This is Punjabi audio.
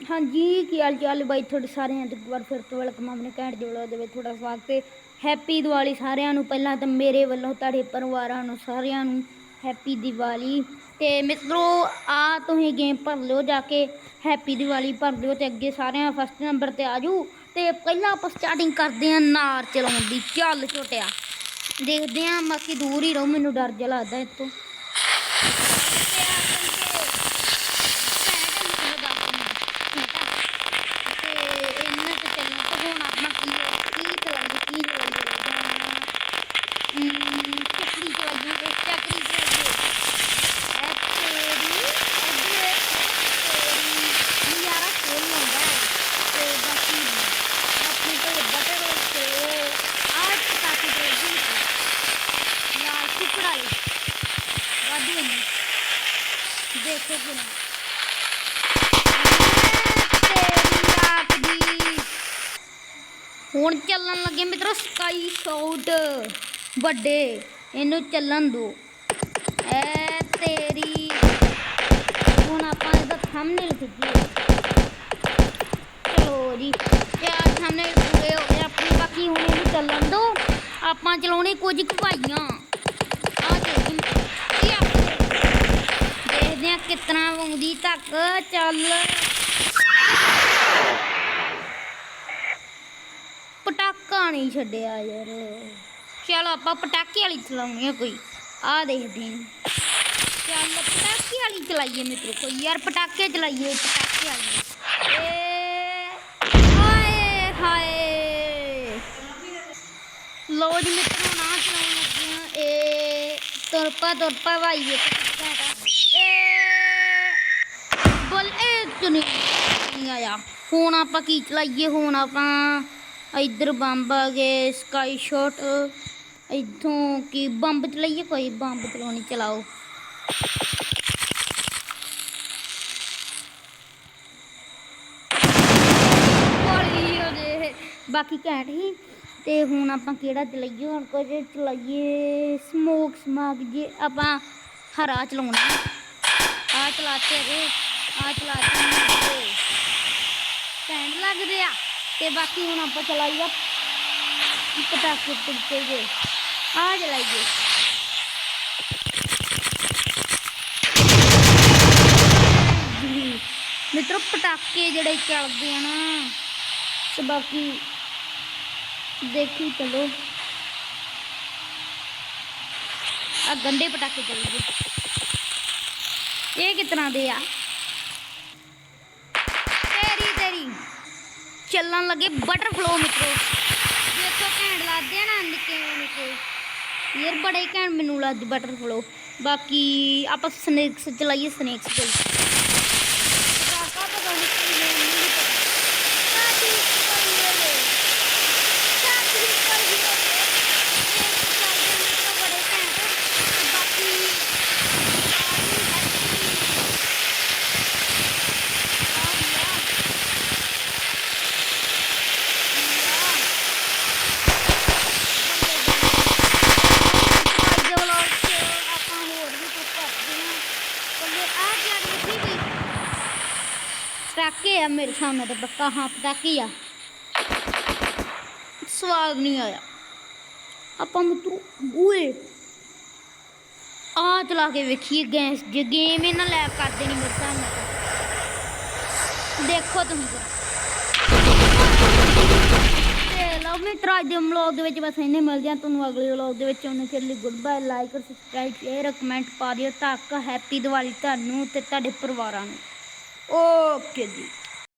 ਹਾਂਜੀ, ਕੀ ਹਾਲ ਚਾਲ ਬਾਈ? ਤੁਹਾਡੇ ਸਾਰਿਆਂ ਦਾ ਇੱਕ ਵਾਰ ਫਿਰ ਤੋਂ ਵੈਲਕਮ ਆਪਣੇ ਘੈਂਟ ਦੇ ਵਲੋਗ ਦੇ ਵਿੱਚ ਤੁਹਾਡਾ ਸਵਾਗਤ ਹੈ। ਹੈਪੀ ਦੀਵਾਲੀ ਸਾਰਿਆਂ ਨੂੰ। ਪਹਿਲਾਂ ਤਾਂ ਮੇਰੇ ਵੱਲੋਂ, ਤੁਹਾਡੇ ਪਰਿਵਾਰਾਂ ਨੂੰ, ਸਾਰਿਆਂ ਨੂੰ ਹੈਪੀ ਦੀਵਾਲੀ। ਤੇ ਮਿੱਤਰੋ ਆ ਤੁਸੀਂ ਗੇਮ ਭਰ ਲਿਓ ਜਾ ਕੇ। ਹੈਪੀ ਦੀਵਾਲੀ ਭਰ ਲਿਓ ਤੇ ਅੱਗੇ ਸਾਰਿਆਂ ਫਸਟ ਨੰਬਰ ਤੇ ਆ ਆਜੂ ਤੇ ਪਹਿਲਾਂ ਆਪਾਂ ਸਟਾਰਟਿੰਗ ਕਰਦੇ ਆਂ ਨਾਰ ਚਲਾਉਣ ਦੀ। ਚੱਲ ਛੋਟਿਆ। ਦੇਖਦੇ ਆਂ ਬਾਕੀ ਦੂਰ ਹੀ ਰਹੋ, ਮੈਨੂੰ ਡਰ ਜਿਹਾ ਲੱਗਦਾ ਇੱਥੋਂ ਤੇ ਇਹਨਾਂ ਤੇ ਚੱਲਣਾ ਤਾਂ ਹੁਣ ਆਪਣਾ ਕੀ ਕੀ ਚਲਾਈਏ ਕੀ ਚਲਾਈਏ ਹਮ ਚੱਕਰੀ ਚਲਾਈਏ ਤੇ ਚੱਕਰੀ ਚਲਾਈਏ ਐ ਤੇਰੀ ਅੱਗੇ ਤੇਰੀ ਯਾਰਾ ਖੇਲ ਹੁੰਦਾ ਹੈ ਤੇ ਬਾਕੀ ਆਪਣੇ ਕੋਲ ਬਟਰ ਤੇ ਆਹ ਕਾਫੀ ਦੇ ਜੀ ਯਾਰ ਟੁਕੜਾ ਲਈ ਵਾਦੀ ਨਹੀਂ ਦੇਖੋ ਕਿ ਹੁਣ ਚੱਲਣ ਲੱਗੇ ਮਿੱਤਰੋ ਸਕਾਈ ਸ਼ਾਟ ਵੱਡੇ, ਇਹਨੂੰ ਚੱਲਣ ਦੋ। ਐ ਤੇਰੀ, ਹੁਣ ਆਪਾਂ ਇਹਦਾ ਥੰਬਨੇਲ ਖਿੱਚੀਏ। ਚਲੋ ਜੀ ਚਾਰ ਥੰਬਨੇਲ ਪੂਰੇ ਹੋ ਗਏ ਆਪਣੇ, ਬਾਕੀ ਹੁਣ ਇਹਨੂੰ ਚੱਲਣ ਦੋ। ਆਪਾਂ ਚਲਾਉਣੇ ਕੁਝ ਘਵਾਈਆਂ ਕਿਤਨਾ ਆਉਂਦੀ ਤੱਕ ਚੱਲ ਪਟਾਕਾ ਨਹੀਂ ਛੱਡਿਆ ਯਾਰ ਚਲੋ ਆਪਾਂ ਪਟਾਕੇ ਵਾਲੀ ਚਲਾਉਣੀ ਆ ਕੋਈ ਆ ਦੇਖਦੇ ਹਾਂ ਚੱਲ ਪਟਾਕੇ ਵਾਲੀ ਚਲਾਈਏ ਮਿੱਤਰੋ ਕੋਈ ਯਾਰ ਪਟਾਕੇ ਚਲਾਈਏ ਪਟਾਕੇ ਵਾਲੀ ਏ ਹਾਏ ਹਾਏ ਲੋ ਜੀ ਮਿੱਤਰੋ ਨਾ ਚਲਾਉਣ ਲੱਗੇ ਹਾਂ ਏ ਤੁਰਪਾ ਤੁਰਪਾ ਵਾਈਏ ਘੰਟਾ ਏ ਬੋਲ ਇਹ ਚੁਣੀ ਨਹੀਂ ਆਇਆ ਹੁਣ ਆਪਾਂ ਕੀ ਚਲਾਈਏ ਹੁਣ ਆਪਾਂ ਇੱਧਰ ਬੰਬ ਆ ਗਏ ਸਕਾਈ ਸ਼ਾਟ ਇੱਥੋਂ ਕੀ ਬੰਬ ਚਲਾਈਏ ਕੋਈ ਬੰਬ ਚਲਾਉਣੀ ਚਲਾਓ ਬੋਲੀ ਉਹਦੇ ਬਾਕੀ ਘੈਂਟ ਹੀ ਤੇ ਹੁਣ ਆਪਾਂ ਕਿਹੜਾ ਚਲਾਈਏ ਹੁਣ ਕੁਝ ਚਲਾਈਏ ਸਮੋਕ ਸਮਾਗ ਜੇ ਆਪਾਂ ਹਰਾ ਚਲਾਉਣਾ ਆ ਚਲਾਤੇ ਹੈਗੇ ਆ ਚਲਾਤੇ ਹੈਗੇ ਸਟੈਂਡ ਲੱਗਦੇ ਆ ਤੇ ਬਾਕੀ ਹੁਣ ਆਪਾਂ ਚਲਾਈਏ ਪਟਾਕੇ ਪੁੱਟੇ ਜੇ ਆ ਚਲਾਈਏ ਜੀ ਮਿੱਤਰੋ ਪਟਾਕੇ ਜਿਹੜੇ ਚੱਲਦੇ ਆ ਨਾ ਤੇ ਬਾਕੀ ਦੇਖੀ ਚਲੋ ਆ ਗੰਡੇ ਪਟਾਕੇ ਚੱਲਦੇ ਇਹ ਕਿਸ ਤਰ੍ਹਾਂ ਦੇ ਆ ਚੱਲਣ ਲੱਗੇ ਬਟਰਫਲੋ ਮਿੱਤਰੋ। ਦੇਖੋ ਘੈਂਟ ਲੱਗਦੇ ਆ ਨਾ ਨਿੱਕੇ ਨਿੱਕੇ ਯਾਰ ਬੜੇ ਘੈਂਟ ਮੈਨੂੰ ਲੱਗਦੇ ਬਟਰਫਲੋ ਬਾਕੀ ਆਪਾਂ ਸਨੇਕਸ ਚਲਾਈਏ ਸਨੇਕਸ ਕੋਲ ਰਾਕਾ ਪਤਾ ਨਹੀਂ ਕੀ ਨਾਮ ਨਹੀਂ ਪਤਾ ਸਾਡੀ ਕਰੀਏ ਸਾਡੀ ਕਰੀਏ ਇਹ ਚੱਲਦੇ ਮਿੱਤਰੋ ਬੜੇ ਘੈਂਟ ਤੇ ਬਾਕੀ ਪਟਾਕੇ ਆ ਮੇਰੇ ਸਾਹਮਣੇ ਤੇ ਪੱਕਾ ਹਾਂ ਪਟਾਕੇ ਆ। ਸਵਾਦ ਨਹੀਂ ਆਇਆ। ਆਪਾਂ ਮਿੱਤਰੋ ਓਏ ਆ ਚਲਾ ਕੇ ਵੇਖੀਏ ਗੈਸ, ਜੇ ਗੇਮ ਇਹਨਾਂ ਲੈਕ ਕਰ ਦੇਣੀ ਮੇਰੇ ਸਾਹਮਣੇ ਦੇਖੋ ਤੁਸੀਂ। ਤੇ ਲਓ ਮਿੱਤਰੋ, ਅੱਜ ਦੇ ਵਲੌਗ ਦੇ ਵਿੱਚ ਬਸ ਇੰਨੇ ਮਿਲਦੇ ਆ ਤੁਹਾਨੂੰ ਅਗਲੇ ਵਲੌਗ ਦੇ ਵਿੱਚ ਉਹਨਾਂ ਚਿਰ ਲਈ good bye like subscribe share comment ਪਾ ਦਿਓ। ਤੱਕ ਹੈਪੀ ਦੀਵਾਲੀ ਤੁਹਾਨੂੰ ਤੇ ਤੁਹਾਡੇ ਪਰਿਵਾਰਾਂ ਨੂੰ। Okay G